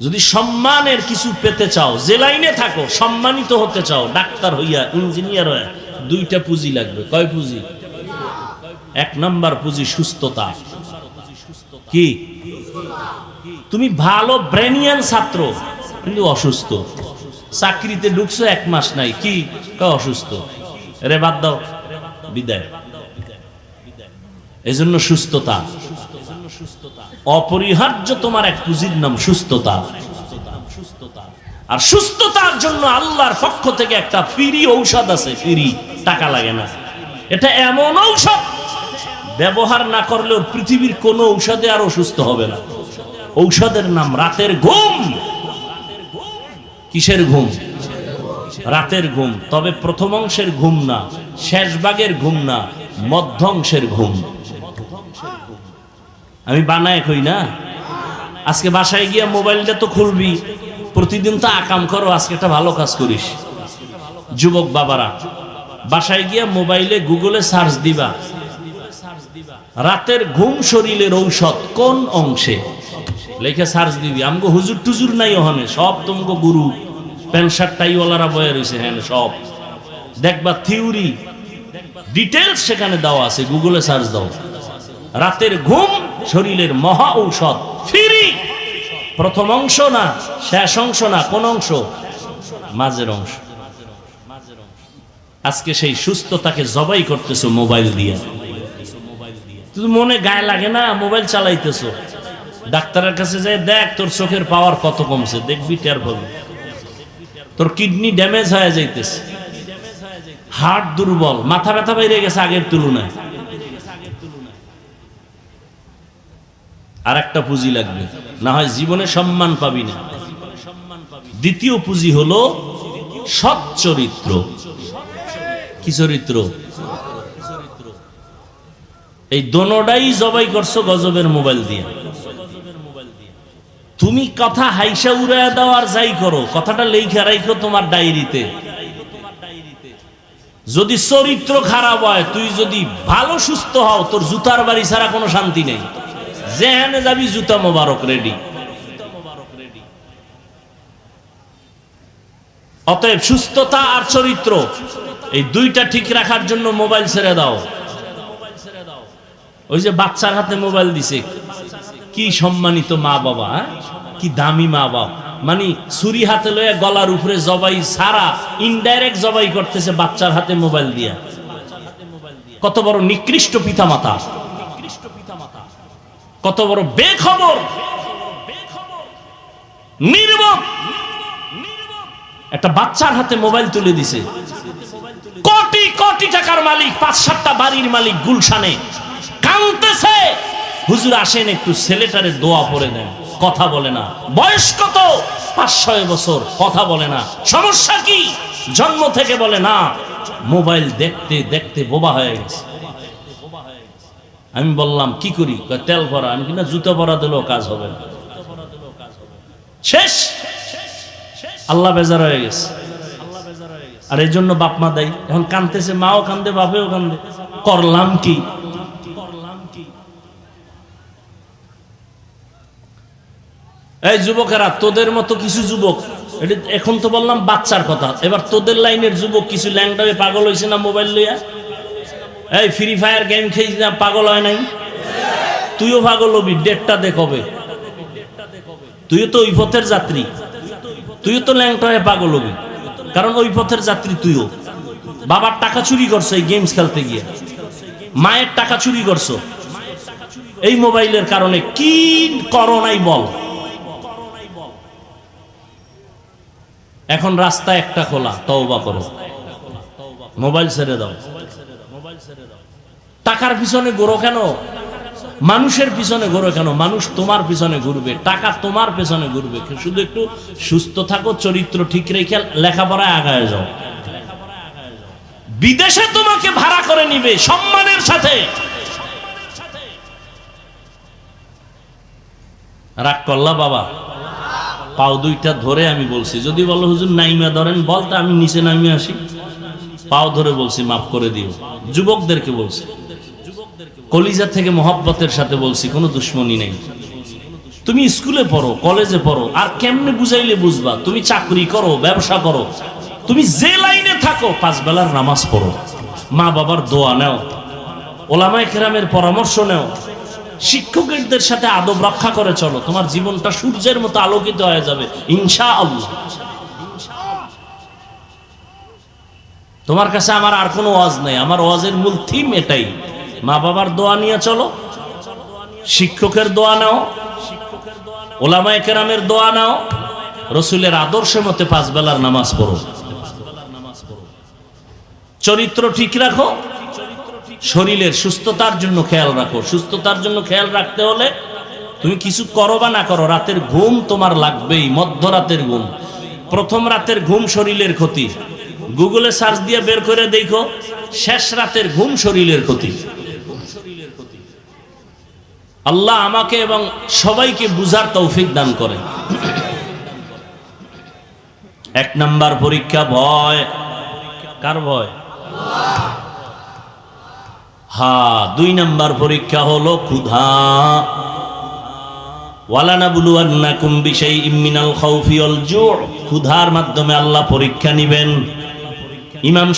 যদি সম্মানের কিছু পেতে চাও, যে লাইনে থাকো, সম্মানিত হতে চাও, ডাক্তার হইয়া, ইঞ্জিনিয়ার হইয়া, দুইটা পুঁজি লাগবে। কয় পুঁজি? এক নাম্বার পুঁজি সুস্থতা। কি? তুমি ভালো ব্রেনিয়ান ছাত্র, কিন্তু অসুস্থ। চাকরিতে ঢুকছো এক মাস নাই, কি? অসুস্থ? রে বাদ দাও। বিদায়। এজন্য সুস্থতা। অপরিহার্য তোমার এক পুঁজির নাম সুস্থতা। আর সুস্থতার জন্য আল্লাহর পক্ষ থেকে একটা ফ্রি ঔষধ আছে, ফ্রি, টাকা লাগে না। এটা এমন ঔষধ, ব্যবহার না করলেও পৃথিবীর কোনো ঔষধে আর অসুস্থ হবে না। ঔষধের নাম রাতের ঘুম। কিসের ঘুম? রাতের ঘুম। তবে প্রথম অংশের ঘুম না শেষ ভাগের ঘুম না, মধ্য অংশের ঘুম। আমি বানায় কই না? আজকে বাসায় গিয়ে মোবাইলটা তো খুলবি, প্রতিদিন তো আকাম করো, আজকে একটা ভালো কাজ করিস। যুবক বাবারা, বাসায় গিয়ে মোবাইলে গুগলে সার্চ দিবা। রাতের ঘুম শরীরের ঔষধ কোন অংশে? লেখে সার্চ দিবি, আমগো হুজুর টুজুর নাই ওখানে, সব তোমাকে গুরু। প্যান্ট শার্ট টাইওয়ালারা বয়ে রয়েছে হ্যাঁ সব। দেখবা থিওরি ডিটেলস সেখানে দেওয়া আছে, গুগলে সার্চ দাও। রাতের ঘুম শরীরের মহা ঔষধ, ফ্রি। প্রথম অংশ না, শেষ অংশ না, কোন অংশ? মাঝের অংশ। আজকে সেই সুস্থতাকে জবাই করতেছো মোবাইল দিয়ে। তুই মনে গায়ে লাগে না? মোবাইল চালাইতেছো। ডাক্তারের কাছে যাই দেখ, তোর চোখের পাওয়ার কত কমছে, দেখবি, টের পাবি। তোর কিডনি ড্যামেজ হয়ে যাইতেছে। হার্ট দুর্বল, মাথা ব্যথা বাইরে গেছে আগের তুলনায়। আর একটা পুঁজি লাগবে। না হয় জীবনে সম্মান পাবি না। দ্বিতীয় পুঁজি হলো সৎ চরিত্র। কি চরিত্র? এই দোনোটাই জবাই করছ গজবের মোবাইল দিয়ে। তুমি কথা হাইসা উড়াইয়া দাও আর যাই করো। কথাটা লেখা রাখো তোমার ডায়েরিতে। যদি চরিত্র খারাপ হয়, তুই যদি ভালো সুস্থ হও, তোর জুতার বাড়ি ছাড়া কোনো শান্তি নেই। যেখানে যাবি, জুতা মোবারক রেডি অতএব সুস্থতা আর চরিত্র, এই দুইটা ঠিক রাখার জন্য মোবাইল ছেড়ে দাও। ওই যে বাচ্চার হাতে মোবাইল দিছে, কি সম্মানিত মা বাবা হ্যাঁ? কি দামি মা বাবা মানে ছুরি হাতে লয়ে গলার উপরে জবাই সারা ইনডাইরেক্ট জবাই করতেছে বাচ্চার হাতে মোবাইল দিয়া। কত বড় নিকৃষ্ট পিতামাতা। কত বড় বেখবর একটা বাচ্চার হাতে মোবাইল তুলে দিছে। কোটি কোটি টাকার মালিক, পাঁচ সাতটা বাড়ির মালিক গুলশানে কাঁদতেছে। হুজুর আসেন একটু ছেলেটারে দোয়া পড়ে দেন, কথা বলে না। বয়স কত? পাঁচ ছয় বছর, কথা বলে না। সমস্যা কি? জন্ম থেকে বলে না, মোবাইল দেখতে দেখতে বোবা হয়ে গেছে। আমি বললাম, কি করি? তেল ভরা। আমি কিনা জুতো ভরা দিলেও কাজ হবে শেষ। আল্লাহ বেজার হয়ে গেছে। আর এই জন্য বাপ মা দেয়। এখন কানতেছে, মাও কান্দে, বাপেও কান্দে। করলাম কি? এই যুবকেরা, তোদের মতো কিছু যুবক, এটা এখন তো বললাম বাচ্চার কথা, এবার তোদের লাইনের যুবক কিছু ল্যাংডাবে পাগল হয়েছে না মোবাইল লইয়া? এই ফ্রি ফায়ার গেম খেয়েছি না, পাগল হয় নাই? তুইও পাগল হবি, ডেটটা দেখবে তুইও তো ওই পথের যাত্রী। তুইও তো ল্যাংটা হয়ে পাগল হবি। কারণ ওই পথের যাত্রী তুইও। বাবার টাকা চুরি করছ এই গেমস খেলতে গিয়ে। মায়ের টাকা চুরি করছ। এই মোবাইলের কারণে কি করো নাই বল। এখন রাস্তা একটা খোলা, তওবা করো। মোবাইল ছেড়ে দাও। টাকার পিছনে ঘোরো কেন? মানুষের পিছনে ঘোরো কেন? মানুষ তোমার পিছনে ঘুরবে। টাকা তোমার পেছনে ঘুরবে। শুধু একটু সুস্থ থাকো, চরিত্র ঠিক রেখে লেখাপড়ায় আগায় যাও। বিদেশে তোমাকে ভাড়া করে নিবে সম্মানের সাথে। রাগ করলা বাবা। পাও দুইটা ধরে আমি বলছি। যদি বলো, হুজুর, নাইমা ধরেন বলতে আমি নিচে নামিয়ে আসি। পাও ধরে বলছি, মাফ করে দিও। যুবকদেরকে বলছি। কলিজা থেকে মহব্বতের সাথে বলছি, কোনো দুশ্মনী নেই। তুমি স্কুলে পড়ো, কলেজে পড়ো, আর কেমনে বুঝাইলে বুঝবা? তুমি চাকরি করো, ব্যবসা করো। তুমি যে লাইনে থাকো, পাঁচ বেলার নামাজ পড়ো। মা বাবার দোয়া নেও। ওলামায় কেরামের পরামর্শ নেও। শিক্ষকদের সাথে আদব রক্ষা করে চলো। তোমার জীবনটা সূর্যের মতো আলোকিত হয়ে যাবে ইনশা আল্লাহ তোমার কাছে আমার আর কোনো ওয়াজ নেই। আমার ওয়াজের মূল থিম এটাই। মা বাবার দোয়া নিয়ে চলো। শিক্ষকের দোয়া নাও। ওলামায় কেরামের দোয়া নাও। রসুলের আদর্শ মতে পাঁচ বেলার নামাজ পড়ো। চরিত্র ঠিক রাখো। শরীরের সুস্থতার জন্য খেয়াল রাখো। সুস্থতার জন্য খেয়াল রাখতে হলে তুমি কিছু করো বা না করো, রাতের ঘুম তোমার লাগবেই, মধ্যরাতের ঘুম। প্রথম রাতের ঘুম শরীরের ক্ষতি। গুগলে সার্চ দিয়ে বের করে দেখো, শেষ রাতের ঘুম শরীরের ক্ষতি। আল্লাহ আমাকে এবং সবাইকে বুঝার তৌফিক দান করেন। এক নাম্বার পরীক্ষা ভয়। কার ভয়? হা দুই নাম্বার পরীক্ষা হলো ক্ষুধা। ক্ষুধার মাধ্যমে আল্লাহ পরীক্ষা নিবেন। ইমাম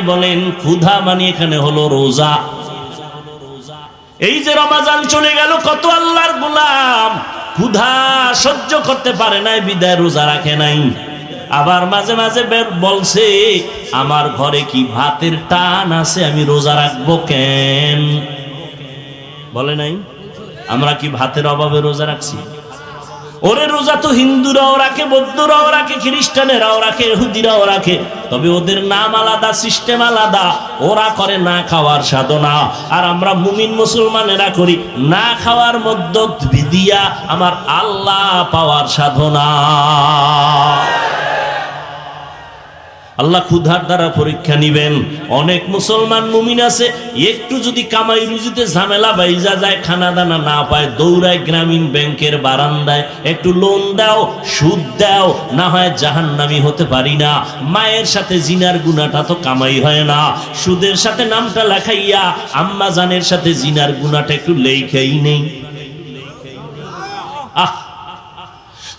বলেন, ক্ষুধা মানে এখানে হলো রোজা। এই যে রমাজান চলে গেল, কত আল্লাহর গোলাম। ক্ষুধা সহ্য করতে পারে নাই, বিদায় রোজা রাখে নাই। আবার মাঝে মাঝে বলছে, আমার ঘরে কি ভাতের টান আছে, আমি রোজা রাখব কেন? বলে নাই, আমরা কি ভাতের অভাবে রোজা রাখছি? ওরে রোজা তো হিন্দুরাও রাখে, বৌদ্ধরাও রাখে, খ্রিস্টানেরাও রাখে হুদিরাও রাখে। তবে ওদের নাম আলাদা সিস্টেম আলাদা। ওরা করে না খাওয়ার সাধনা। আর আমরা মুমিন মুসলমানেরা করি, না খাওয়ার মধ্য দিয়া আমার আল্লাহ পাওয়ার সাধনা। আল্লাহ ক্ষুধার দ্বারা পরীক্ষা নিবেন। অনেক মুসলমান মুমিন আছে, একটু যদি কামাই রুজিতে ঝামেলা বাইজা যায় খানা দানা না পায়, দৌড়ায় গ্রামীণ ব্যাংকের বারান্দায়, একটু লোন দাও, সুদ দাও, না হয় জাহান্নামি হতে পারি না। মায়ের সাথে জিনার গুনাটা তো কামাই হয় না। সুদের সাথে নামটা লেখাইয়া, আম্মা জানের সাথে জিনার গুনাটা একটু লেখাই নেই।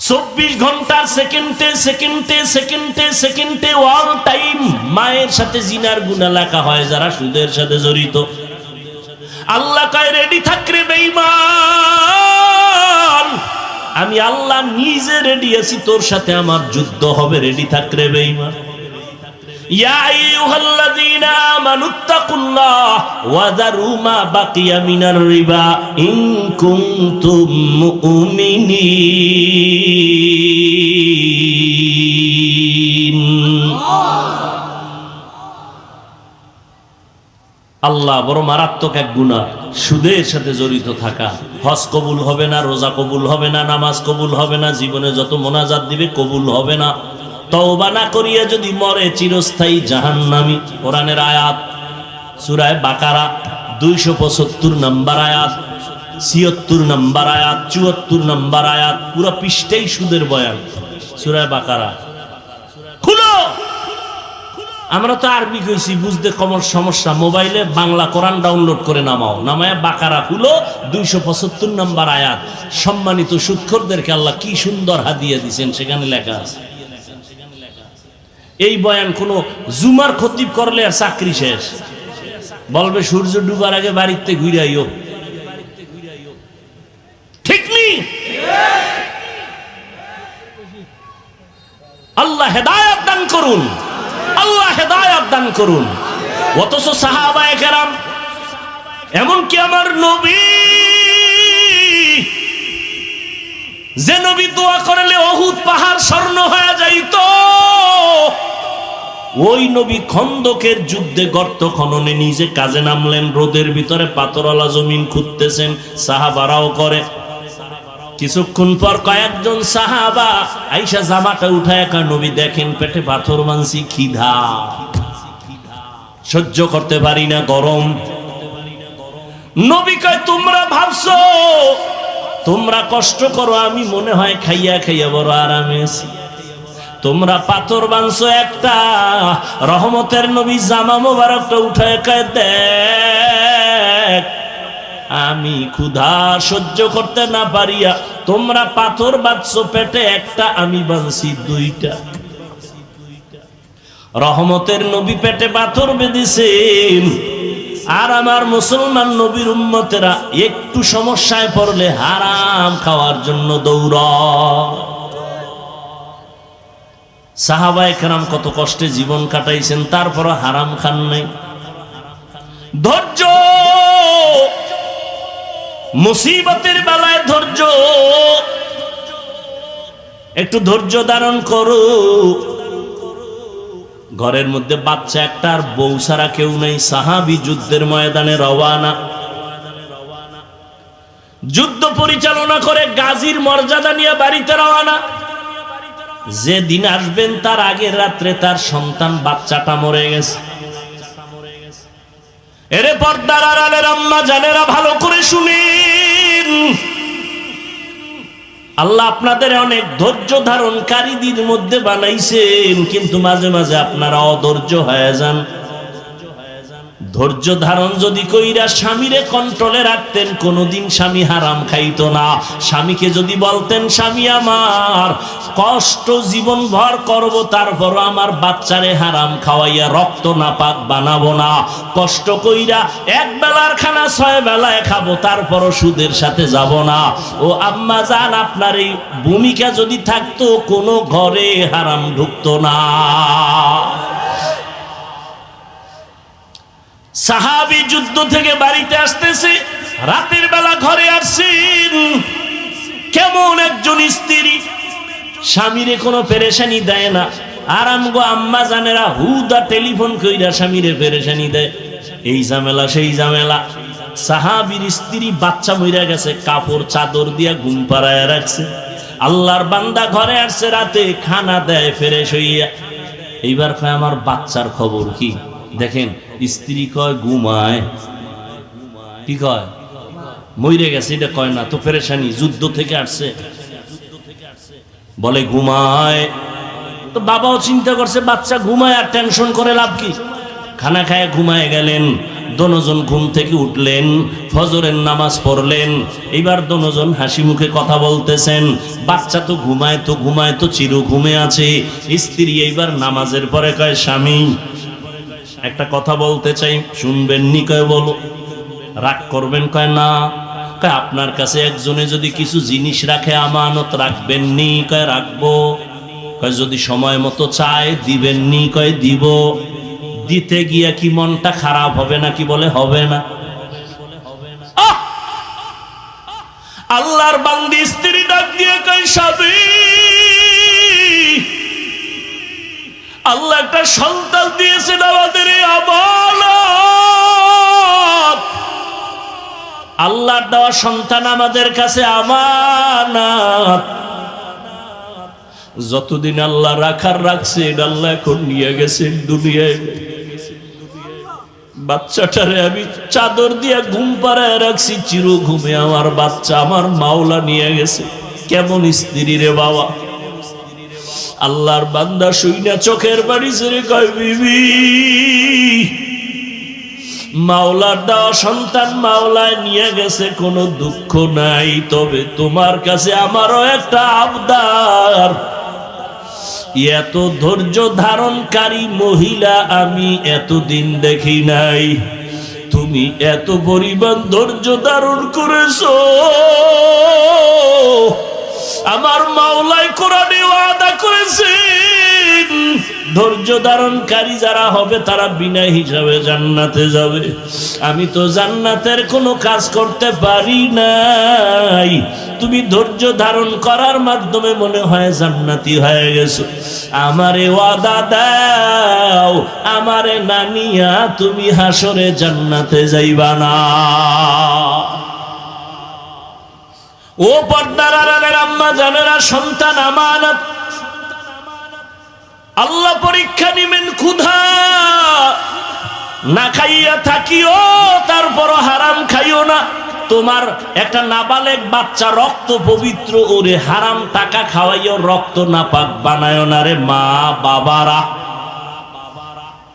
চব্বিশ ঘণ্টার সেকেন্ডে সেকেন্ডে সেকেন্ডে সেকেন্ডে অল টাইম মায়ের সাথে জিনার গুণা লেখা হয়, যারা সুদের সাথে জড়িত। আল্লাহ কায় রেডি থাকরে বেঈমান। আমি আল্লাহ নিজে রেডি আছি, তোর সাথে আমার যুদ্ধ হবে রেডি থাকরে বেঈমান। আল্লাহ বড় মারাত্মক এক গুণা সুদের সাথে জড়িত থাকা। হজ কবুল হবে না, রোজা কবুল হবে না, নামাজ কবুল হবে না, জীবনে যত মোনাজাত দিবে কবুল হবে না। তওবা না করিয়া যদি মরে চিরস্থায়ী জাহান্নামী। কোরআনের আয়াত, সূরায়ে বাকারা, দুইশো পঁচাত্তর নাম্বার আয়াত, ছিয়াত্তর নাম্বার আয়াত, চুয়াত্তর নাম্বার আয়াত, পুরো পৃষ্ঠাই সুদের বয়ান। সূরায়ে বাকারা। খুলো! আমরা তো আরবি কইছি, বুঝতে কমর সমস্যা। মোবাইলে বাংলা কোরআন ডাউনলোড করে নামাও। নামায় বাকারা খুলো, দুইশো পঁচাত্তর নাম্বার আয়াত। সম্মানিত সুৎখরদেরকে আল্লাহ কি সুন্দর হাদিয়া দিছেন, সেখানে লেখা আছে। এই বয়ান কোনো জুমার খতিব করলে আর চাকরি শেষ। বলবে, সূর্য ডুবার আগে বাড়িতে ঘুরাইও ঠিক আল্লাহ দান করুন। আল্লাহ দান করুন। অথচ সাহাবায়ে কেরাম, এমনকি আমার নবী, যে নবী দোয়া করলে অহুদ পাহাড় স্বর্ণ হয়ে যাইত ওই নবী খন্দকের যুদ্ধে গর্ত খননে নিজে কাজে নামলেন, রোদের ভিতরে পাথরওয়ালা জমিন খুঁজতেছেন, সাহাবারাও করে। কিছুক্ষণ পর কয়েকজন সাহাবা আইসা জামাটা উঠায় একা, নবী দেখেন পেটে পাথর মানসি খিধা সহ্য করতে পারি না, গরম। নবী কয়, তোমরা ভাবছ, তোমরা কষ্ট করো, আমি মনে হয় খাইয়া খাইয়া বড় আরামে আছি। তোমরা পাথর বানছো একটা, রহমতের নবী জামা মোবারকটা কয় দেখ। আমি ক্ষুধা সহ্য করতে না পারিয়া তোমরা পাথর বাঁধছ পেটে একটা, আমি বাঁধছি দুইটা। রহমতের নবী পেটে পাথর বেঁধেছেন। আর আমার মুসলমান নবীর উম্মতেরা একটু সমস্যায় পড়লে হারাম খাওয়ার জন্য দৌড় সাহাবা একরাম কত কষ্টে জীবন কাটাইছেন, তারপরও হারাম খান নাই। ধৈর্য! মুসিবতের বেলায় ধৈর্য! একটু ধৈর্য ধারণ করো। ঘরের মধ্যে বাচ্চা একটা আর বউ ছাড়া কেউ নেই, সাহাবি যুদ্ধের ময়দানে রওয়ানা। যুদ্ধ পরিচালনা করে গাজীর মর্যাদা নিয়ে বাড়িতে রওয়ানা। যে দিন আসবেন, তার আগের রাত্রে তার সন্তান বাচ্চাটা মরে গেছে। এরে পর্দার আড়ালের আম্মা, জানেরা ভালো করে শুনেন। আল্লাহ আপনাদের অনেক ধৈর্য ধারণকারীদের মধ্যে বানাইছেন, কিন্তু মাঝে মাঝে আপনারা অধৈর্য হয়ে যান। ধৈর্য ধারণ যদি কইরা স্বামীরে কন্ট্রোলে রাখতেন, কোনোদিন স্বামী হারাম খাইতো না। স্বামীকে যদি বলতেন, স্বামী আমার, কষ্ট জীবন ভর করব তারপর আমার বাচ্চারে হারাম খাওয়াইয়া রক্ত না পাক বানাবো না। কষ্ট কইরা এক বেলার খানা ছয় বেলায় খাব, তারপরও সুদের সাথে যাব না। ও আম্মা জান, আপনার এই ভূমিকা যদি থাকতো, কোনো ঘরে হারাম ঢুকতো না। সাহাবি যুদ্ধ থেকে বাড়িতে আসতেছে, রাতের বেলা ঘরে আসছেন। কেমন একজন স্ত্রী। স্বামীরে কোনো পেরেশানি দেয় না। আরাম গো আম্মা জানেরা, হুদা টেলিফোন কইরা স্বামীরে পেরেশানি দেয়। এই ঝামেলা, সেই ঝামেলা। সাহাবির স্ত্রী বাচ্চা মইরা গেছে, কাপড় চাদর দিয়া ঘুম পাড়ায় রাখছে। আল্লাহর বান্দা ঘরে আসছে, রাতে খানা দেয়, ফেরেশ হইয়া। এইবার কয়, আমার বাচ্চার খবর কি? দেখেন, স্ত্রী কয়, ঘুমায়। কি কয়? মইরে গেছে, এটা কয় না, তো পেরেশানি যুদ্ধ থেকে আসছে। বলে, ঘুমায়। তো বাবাও চিন্তা করছে, বাচ্চা ঘুমায় আর টেনশন করে লাভ কি? খানা খায়, ঘুমায় গেলেন। দনোজন ঘুম থেকে উঠলেন, ফজরের নামাজ পড়লেন। এইবার দনোজন হাসি মুখে কথা বলতেছেন, বাচ্চা তো ঘুমায় তো ঘুমায়, তো চির ঘুমে আছে। স্ত্রী এইবার নামাজের পরে কয়, স্বামী একটা কথা বলতে চাই, শুনবেন নি কয় বলো? রাগ করবেন কয় না? কয় আপনার কাছে একজনে যদি কিছু জিনিস রাখে, আমানত রাখবেন নি কয় রাখব? কয় যদি সময় মতো চায়, দিবেন নি কয় দিব? দিতে গিয়া কি মনটা খারাপ হবে না কি বলে হবে না? আল্লাহর বান্দি স্ত্রী ডাক দিয়ে কয় স্বামী আল্লাহ একটা সন্তান দিয়েছেন আমাদের আল্লাহর দেওয়া সন্তান আমাদের কাছে আমানত। যতদিন আল্লাহ রাখার রাখছে এটা আল্লাহ এখন নিয়ে গেছেন দুনিয়ায়। বাচ্চাটারে আমি চাদর দিয়ে ঘুম পাড়ায় রাখছি চির ঘুমে আমার বাচ্চা, আমার মাওলা নিয়ে গেছে। কেমন স্ত্রী রে বাবা। আল্লাহর বান্দা শুইনা চোখের বাড়ি ছেড়ে কয়, বিবি মাওলার দেওয়া সন্তান মাওলায় নিয়ে গেছে, কোনো দুঃখ নাই, তবে তোমার কাছে আমারও একটা আবদার। এত ধৈর্য ধারণকারী মহিলা আমি এতদিন দেখি নাই। তুমি এত পরিমাণ ধৈর্য ধারণ করেছ। আমার মাওলায় কোরআনে ওয়াদা করেছেন, ধৈর্য ধারণকারী যারা হবে তারা বিনা হিসাবে জান্নাতে যাবে। আমি তো জান্নাতের কোনো কাজ করতে পারি নাই। তুমি ধৈর্য ধারণ করার মাধ্যমে মনে হয় জান্নাতি হয়ে গেছো। আমারে ওয়াদা দাও, আমারে নানিয়া তুমি হাসরে জান্নাতে যাইবা না। ও পর্দার আড়ালের আম্মা জানেরা, সন্তান আমানত। আল্লাহ পরীক্ষা নিবেন ক্ষুধা। না খাইয়া থাকিও তারপর হারাম খাইও না। তোমার একটা নাবালেক বাচ্চা রক্ত পবিত্র, ওরে হারাম টাকা খাওয়াইও, রক্ত না পাক বানায় না রে মা বাবারা।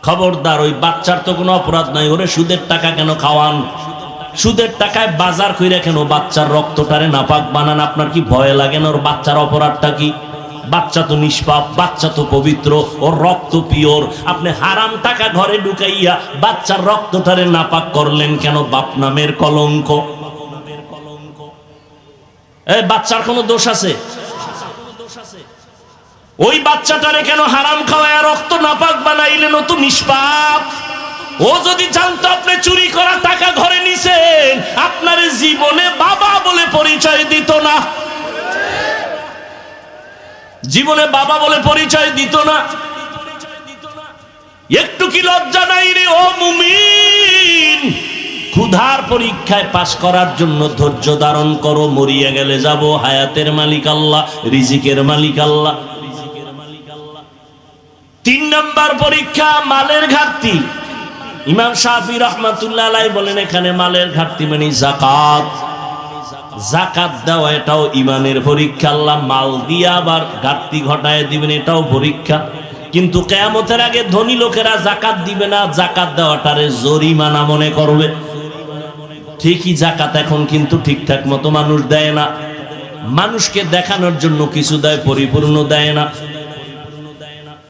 খবরদার, ওই বাচ্চার তো কোনো অপরাধ নাই, ওরে সুদের টাকা কেন খাওয়ান? সুদের টাকায় বাজার কইরা কেন বাচ্চার রক্তটারে নাপাক বানান? আপনার কি ভয় লাগে না? ওর বাচ্চার অপরাধটা কি? বাচ্চা তো নিষ্পাপ, বাচ্চা তো পবিত্র, ওর রক্ত পিওর। আপনি হারাম টাকা ঘরে ঢুকাইয়া বাচ্চার রক্তটারে নাপাক করলেন কেন? বাপ নামের কলঙ্ক। এই বাচ্চার কোনো দোষ আছে? ওই বাচ্চাটারে কেন হারাম খাওয়ায় রক্ত নাপাক বানাইলেন? ও তো নিষ্পাপ। ও যদি জানতো আপনি চুরি করা টাকা ঘরে নিছেন, আপনার জীবনে বাবা বলে পরিচয় দিত না। জীবনে বাবা বলে পরিচয় দিত না। একটু কি লজ্জা নাই রে ও মুমিন? ক্ষুধার পরীক্ষায় পাশ করার জন্য ধৈর্য ধারণ করো, মরিয়া গেলে যাব হায়াতের মালিক আল্লাহ, রিজিকের মালিক আল্লাহ। তিন নাম্বার পরীক্ষা, মালের ঘাটতি। ইমাম শাফি রহমাতুল্লাহ বলেন, এখানে মালের ঘাটতি মানে জাকাত জাকাত দেওয়া, এটাও ইমানের পরীক্ষা। আল্লাহ মাল দিয়ে আবার ঘাটতি ঘটায় দিবেন, এটাও পরীক্ষা। কিন্তু কেয়ামতের আগে ধনী লোকেরা জাকাত দিবে না জাকাত দেওয়াটারে জরিমানা মনে করবে। ঠিকই জাকাত এখন কিন্তু ঠিকঠাক মতো মানুষ দেয় না। মানুষকে দেখানোর জন্য কিছু দেয়, পরিপূর্ণ দেয় না।